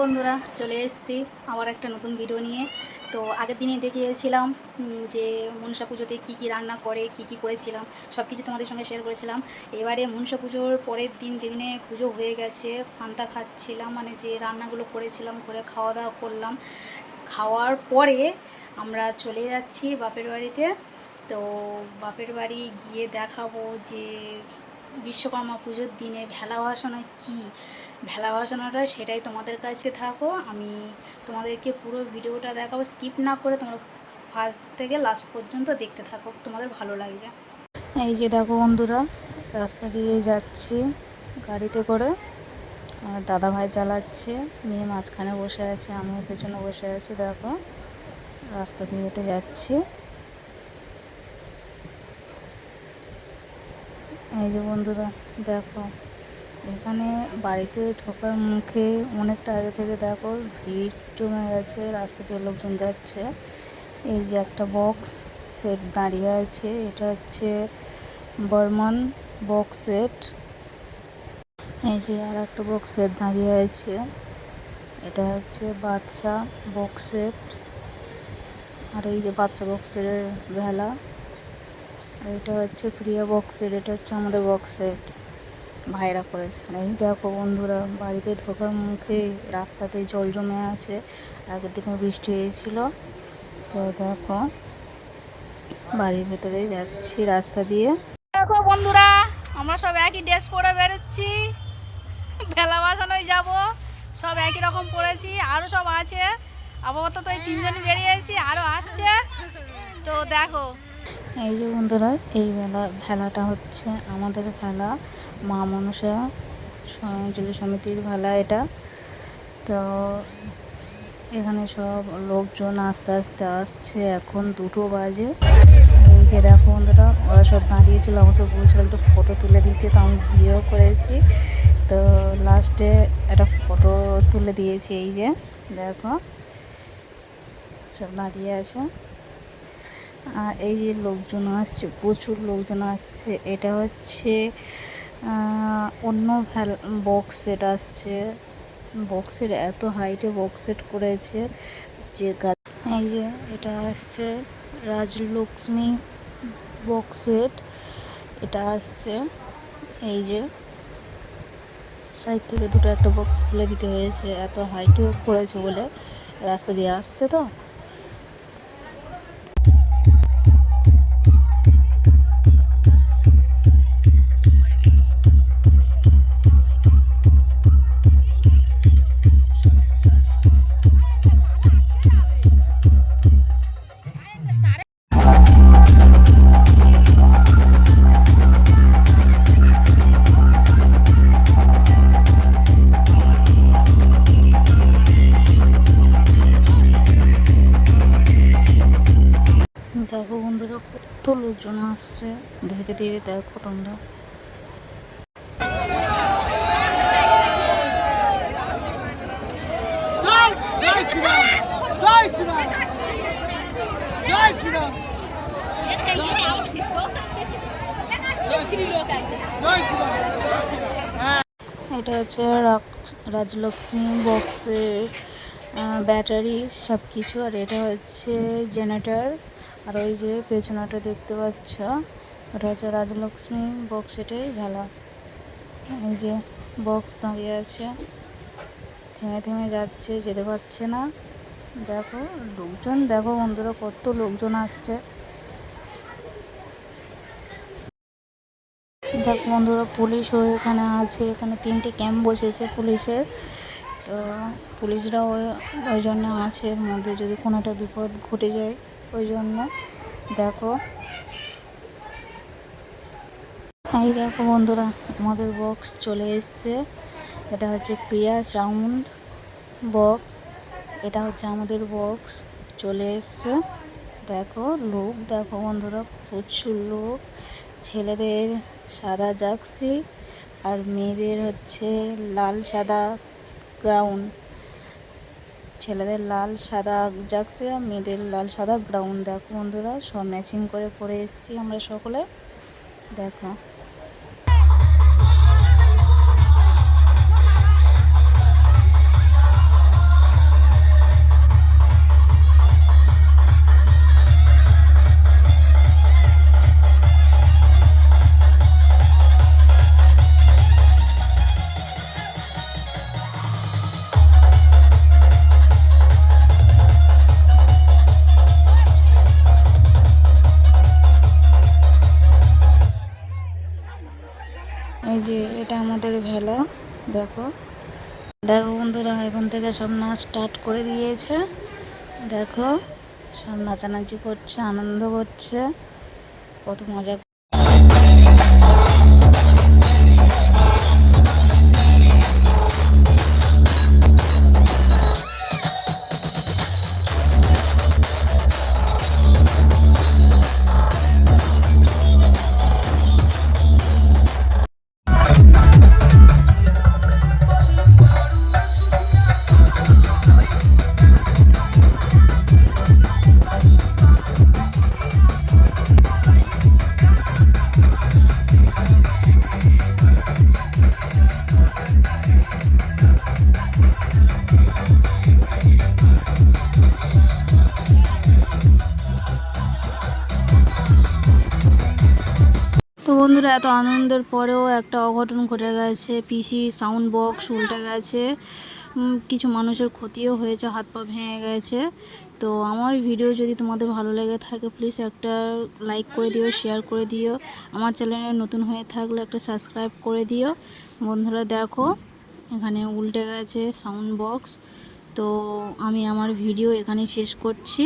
বন্ধুরা, চলে এসেছি আবার একটা নতুন ভিডিও নিয়ে। তো আগের দিনে দেখিয়েছিলাম যে মনসা পুজোতে কী কী রান্না করে, কি কি করেছিলাম সব কিছু তোমাদের সঙ্গে শেয়ার করেছিলাম। এবারে মনসা পুজোর পরের দিন যেদিনে পুজো হয়ে গেছে, পান্তা খাচ্ছিলাম মানে যে রান্নাগুলো করেছিলাম, করে খাওয়া দাওয়া করলাম। খাওয়ার পরে আমরা চলে যাচ্ছি বাপের বাড়িতে। তো বাপের বাড়ি গিয়ে দেখাবো যে বিশ্বকর্মা পুজোর দিনে ভেলা ভাসানো কী? ভেলা ভাসানোটা সেটাই তোমাদের কাছে থাকো। আমি তোমাদেরকে পুরো ভিডিওটা দেখাবো। স্কিপ না করে তোমরা ফার্স্ট থেকে লাস্ট পর্যন্ত দেখতে থাকো। তোমাদের ভালো লাগবে। এই যে দেখো বন্ধুরা, রাস্তা দিয়ে যাচ্ছি গাড়িতে করে। আমার দাদা ভাই চালাচ্ছে। মেয়ে মাঝখানে বসে আছে, আমিও পেছনে বসে আছি। দেখো, রাস্তা দিয়ে হেঁটে যাচ্ছি। এই যে বন্ধুরা, দেখো, এখানে বাড়িতে ঢোকার মুখে অনেকটা আগে থেকে দেখো, ভিড় জমে গেছে, রাস্তা দিয়ে লোকজন যাচ্ছে। এই যে একটা বক্স সেট দাঁড়িয়ে আছে, এটা হচ্ছে বর্মান বক্স সেট এই যে আর একটা বক্স সেট দাঁড়িয়ে আছে, এটা হচ্ছে বাচ্চা বক্স সেট আর এই যে বাচ্চা বক্সের ভেলা এটা হচ্ছে প্রিয়া বক্সের এটা হচ্ছে আমাদের বক্স সেট ভাইরা করেছে। এই দেখো বন্ধুরা, বাড়িতে ঢোকার মুখে রাস্তাতে জল জমে আছে। আগের দিনে বৃষ্টি হয়েছিল। তো দেখো, বাড়ির ভেতরে যাচ্ছি রাস্তা দিয়ে। দেখো বন্ধুরা, আমরা সব একই ড্রেস পরে বেরোচ্ছি। ভেলা বাসানোয় যাব। সব একই রকম পরেছি আরও সব আছে। আপাতত এই তিনজনই বেরিয়েছি আরও আসছে। তো দেখো এই যে বন্ধুরা, এই মেলা, ভেলাটা হচ্ছে আমাদের ভেলা, মা মনসা স্বয়ংজলি সমিতির ভেলা এটা। তো এখানে সব লোকজন আস্তে আস্তে আসছে, এখন দুটো বাজে। এই যে দেখো বন্ধুরা, ওরা সব দাঁড়িয়েছিল, আমাকে বলছিল একটু ফটো তুলে দিতে, তো আমি ভিডিও করেছি। তো লাস্টে একটা ফটো তুলে দিয়েছি, এই যে দেখো। সব দাঁড়িয়ে আছে। আর এই যে লোকজন আসছে, প্রচুর লোকজন আসছে। এটা হচ্ছে অন্য ভ্যাল বক্স সেট আসছে। বক্সের এত হাইটে বক্স সেট করেছে যে এই যে এটা আসছে রাজলক্ষ্মী বক্স সেট এটা আসছে, এই যে সাইড থেকে দুটো একটা বক্স খুলে দিতে হয়েছে। এত হাইটে করেছে বলে রাস্তা দিয়ে আসছে তো? দেখো বন্ধুরা কত লোকজন আসছে। ধীরে ধীরে দেখো তোমরা। এটা হচ্ছে রাজলক্ষ্মী বক্সের ব্যাটারি সব কিছু আর এটা হচ্ছে জেনারেটর। আর ওই যে পেছনেটা দেখতে পাচ্ছ, ওটা হচ্ছে রাজলক্ষ্মী বক্স সেটের ভেলা এই যে বক্স দাঁড়িয়ে আছে। থেমে থেমে যাচ্ছে, যেতে পারছে না। দেখো, লোকজন, দেখো বন্ধুরা, কত লোকজন আসছে। দেখো বন্ধুরা পুলিশও এখানে আছে। এখানে তিনটে ক্যাম্প বসেছে পুলিশের। তো পুলিশরা ওই ওই জন্য আছে, এর মধ্যে যদি কোনো একটা বিপদ ঘটে যায়। ওই জন্য, দেখো। এই দেখো বন্ধুরা, আমাদের বক্স চলে এসছে। এটা হচ্ছে প্রিয়া সাউন্ড বক্স এটা হচ্ছে আমাদের বক্স চলে এসছে। দেখো লোক দেখো বন্ধুরা, প্রচুর লোক ছেলেদের সাদা জার্সি আর মেয়েদের হচ্ছে লাল সাদা গ্রাউন্ড ছেলেদের লাল, সাদা জার্সি আর মেয়েদের লাল, সাদা গ্রাউন্ড দেখো বন্ধুরা, সব ম্যাচিং করে পরে এসেছি আমরা সকলে। দেখো। যে এটা আমাদের ভেলা, দেখো। দেখো বন্ধুরা, এখন থেকে সব নাচ স্টার্ট করে দিয়েছে। দেখো, সব নাচানাচি করছে, আনন্দ করছে। কত মজা বন্ধুরা, এত আনন্দের পরেও একটা অঘটন ঘটে গেছে। পিসি সাউন্ড বক্স উল্টে গেছে। কিছু মানুষের ক্ষতিও হয়েছে, হাত পা ভেঙে গেছে। তো আমার ভিডিও যদি তোমাদের ভালো লেগে থাকে প্লিজ একটা লাইক করে দিও শেয়ার করে দিও। আমার চ্যানেলে নতুন হয়ে থাকলে একটা সাবস্ক্রাইব করে দিও। বন্ধুরা, দেখো, এখানে উল্টে গেছে সাউন্ড বক্স তো আমি আমার ভিডিও এখানে শেষ করছি।